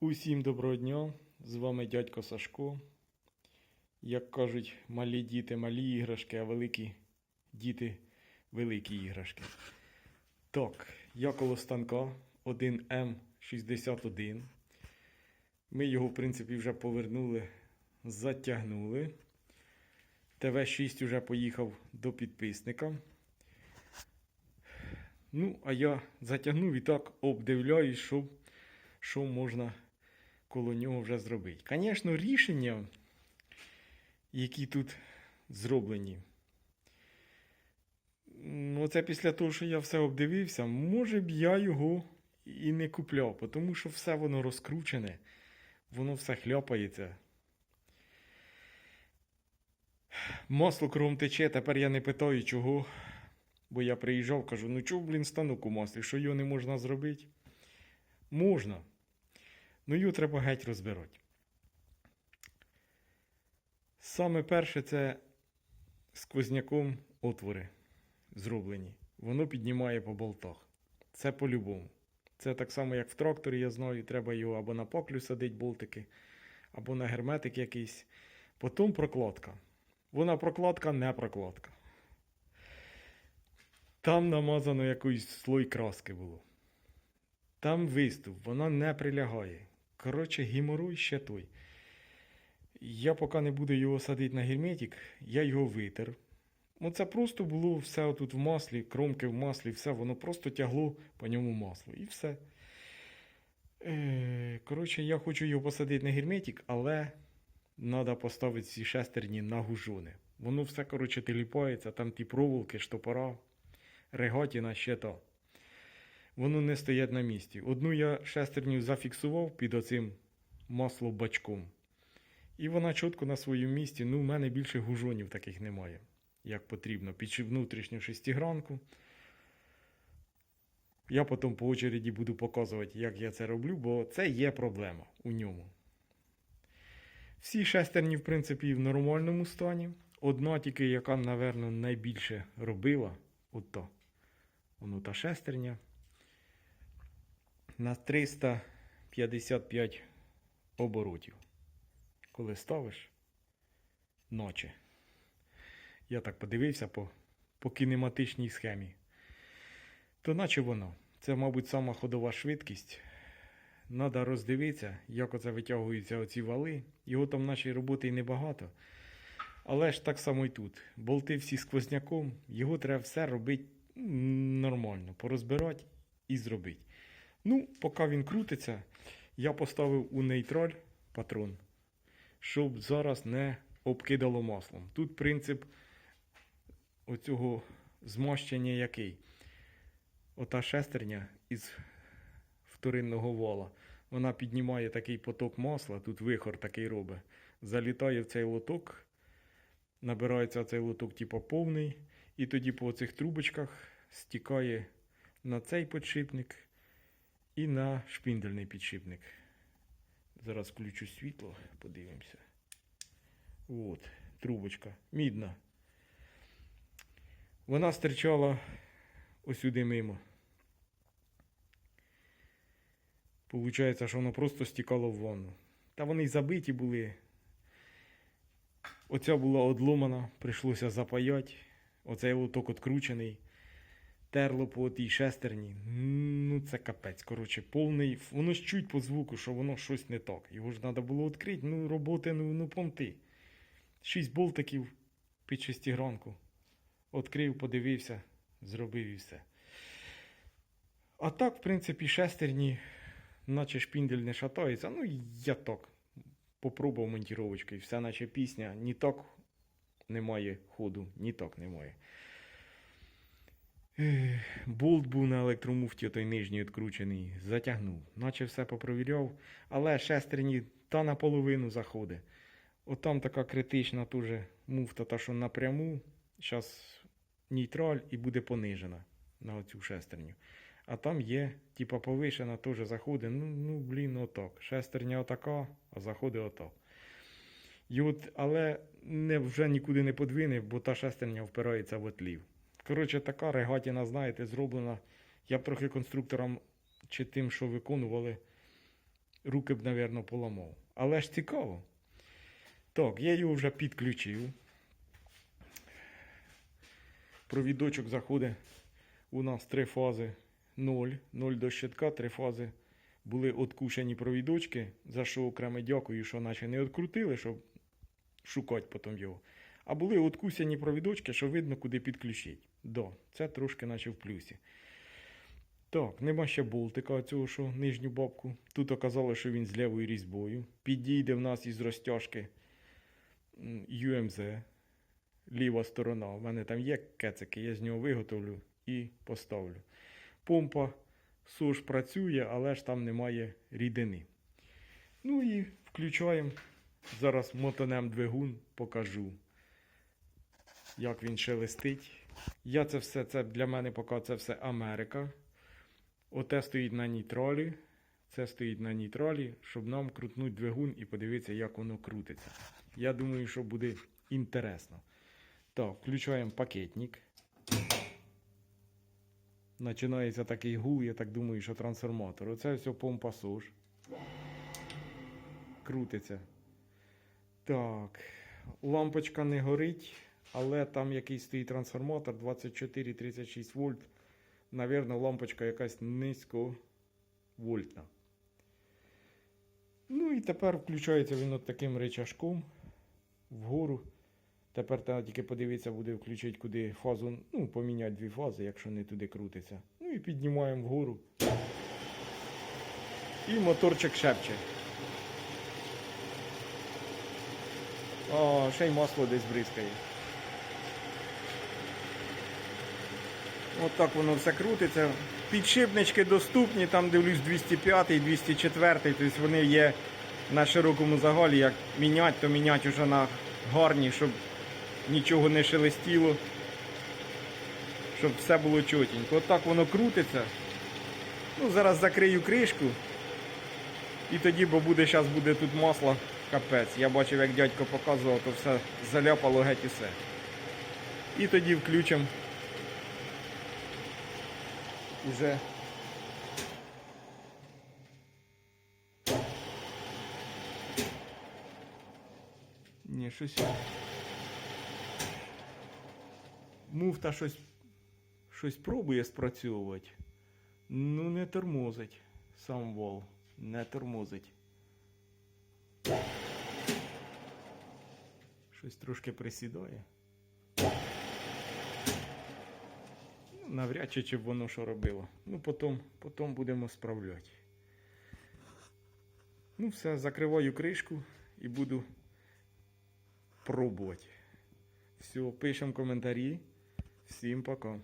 Усім доброго дня! З вами дядько Сашко. Як кажуть, малі діти малі іграшки, а великі діти великі іграшки. Так, я коло станка 1М61. Ми його, в принципі, вже повернули, затягнули. ТВ6 вже поїхав до підписника. Ну, а я затягнув і так обдивляюсь, що, що можна коло нього вже зробити. Звісно, рішення, які тут зроблені. Ну, Оце після того, що я все обдивився, може б я його і не купляв, тому що все воно розкручене, воно все хляпається. Масло кругом тече, тепер я не питаю, чого. Бо я приїжджав, кажу, ну чого, блін, станок у маслі, що його не можна зробити? Можна. Ну його треба геть розбирати. Саме перше це сквозняком отвори зроблені. Воно піднімає по болтах. Це по-любому. Це так само, як в тракторі, я знаю, треба його або на поклю садити болтики, або на герметик якийсь. Потім прокладка. Вона прокладка, не прокладка. Там намазано якийсь слой краски було. Там виступ, вона не прилягає. Коротше, геморой ще той. Я поки не буду його садити на герметик, я його витер. Оце просто було все тут в маслі, кромки в маслі, все, воно просто тягло по ньому масло. І все. Е, коротше, я хочу його посадити на герметик, але треба поставити ці шестерні на гужони. Воно все, коротше, теліпається, там ті проволоки, штопора, регатіна, ще то. Воно не стоять на місці. Одну я шестерню зафіксував під оцим маслобачком. І вона чітко на своєму місці. Ну, в мене більше гужонів таких немає, як потрібно. Під внутрішню шестигранку. Я потім по очереді буду показувати, як я це роблю, бо це є проблема у ньому. Всі шестерні, в принципі, в нормальному стані. Одна тільки, яка, напевно, найбільше робила, от то. Воно та шестерня. На 355 оборотів. Коли ставиш ночі. Я так подивився по, по кінематичній схемі. То наче воно. Це, мабуть, сама ходова швидкість. Надо роздивитися, як оце витягуються оці вали. Його там нашої роботи і небагато. Але ж так само і тут. Болти всі сквозняком, його треба все робити нормально, порозбирати і зробити. Ну, поки він крутиться, я поставив у нейтраль патрон, щоб зараз не обкидало маслом. Тут принцип оцього змащення який. Ота шестерня із вторинного вала. Вона піднімає такий поток масла, тут вихор такий робить. Залітає в цей лоток, набирається цей лоток, типу повний, і тоді по цих трубочках стікає на цей підшипник і на шпіндельний підшипник. Зараз включу світло, подивимося. От, трубочка, мідна. Вона стирчала осюди мимо. Получається, що воно просто стікало в ванну. Та вони й забиті були. Оця була одломана, прийшлося запаяти. Оцей лоток откручений. Терло по тій шестерні. Ну, це капець. Коротше, повний. Воно ж чуть по звуку, що воно щось не так. Його ж треба було відкрити. Ну, роботи, ну, ну понти. Шість болтиків під шестигранку. Открив, подивився, зробив і все. А так, в принципі, шестерні, наче шпіндель не шатається. Ну, я так. Попробував монтіровочкою. Вся наче пісня. Ні так немає ходу, ні так немає. Болт був на електромуфті, той нижній відкручений, затягнув, наче все попровіряв, але шестерні та наполовину заходить. От там така критична дуже муфта, та що напряму, зараз нейтраль і буде понижена на оцю шестерню. А там є, типа повишена, теж заходить. Ну, ну блін, отак. Шестерня отака, а заходить отак. І от, але не, вже нікуди не подвине, бо та шестерня впирається в отлів. Коротше, така регатіна, знаєте, зроблена. Я б трохи конструкторам чи тим, що виконували, руки б, напевно, поламав. Але ж цікаво. Так, я його вже підключив. Провідочок заходить у нас три фази 0. 0 до щитка, три фази були откушені провідочки, за що окремо дякую, що наче не відкрутили, щоб шукати потім його. А були откусені провідочки, що видно, куди підключити. Да, це трошки наче в плюсі. Так, нема ще болтика цього, що нижню бабку. Тут оказалось, що він з лівою різьбою. Підійде в нас із розтяжки UMZ. Ліва сторона. У мене там є кецики, я з нього виготовлю і поставлю. Помпа суш працює, але ж там немає рідини. Ну і включаємо. Зараз мотонем двигун покажу, як він шелестить. Я це все, це для мене поки це все Америка. Оте стоїть на нейтралі. Це стоїть на нейтралі, щоб нам крутнути двигун і подивитися, як воно крутиться. Я думаю, що буде інтересно. Так, включаємо пакетник. Починається такий гул, я так думаю, що трансформатор. Оце все помпа суш. Крутиться. Так. Лампочка не горить, але там якийсь стоїть трансформатор 24-36 вольт. Навірно, лампочка якась низьковольтна. Ну і тепер включається він от таким речашком вгору. Тепер треба тільки подивитися, буде включити куди фазу, ну, поміняти дві фази, якщо не туди крутиться. Ну і піднімаємо вгору. І моторчик шепче. О, ще й масло десь бризкає. От так воно все крутиться. Підшипнички доступні, там дивлюсь 205, 204, тобто вони є на широкому загалі. Як міняти, то міняти вже на гарні, щоб нічого не шелестіло, щоб все було чотенько. От так воно крутиться. Ну, зараз закрию кришку. І тоді, бо буде зараз буде тут масло капець. Я бачив, як дядько показував, то все заляпало геть усе. І тоді включимо уже Ні, щось. Муфта щось, щось пробує спрацьовувати. Ну, не тормозить. Сам вол. Не тормозить. Щось трошки присідає. Навряд чи, б воно що робило. Ну, потім, потім будемо справляти. Ну, все, закриваю кришку і буду пробувати. Все, пишемо коментарі. Всім пока.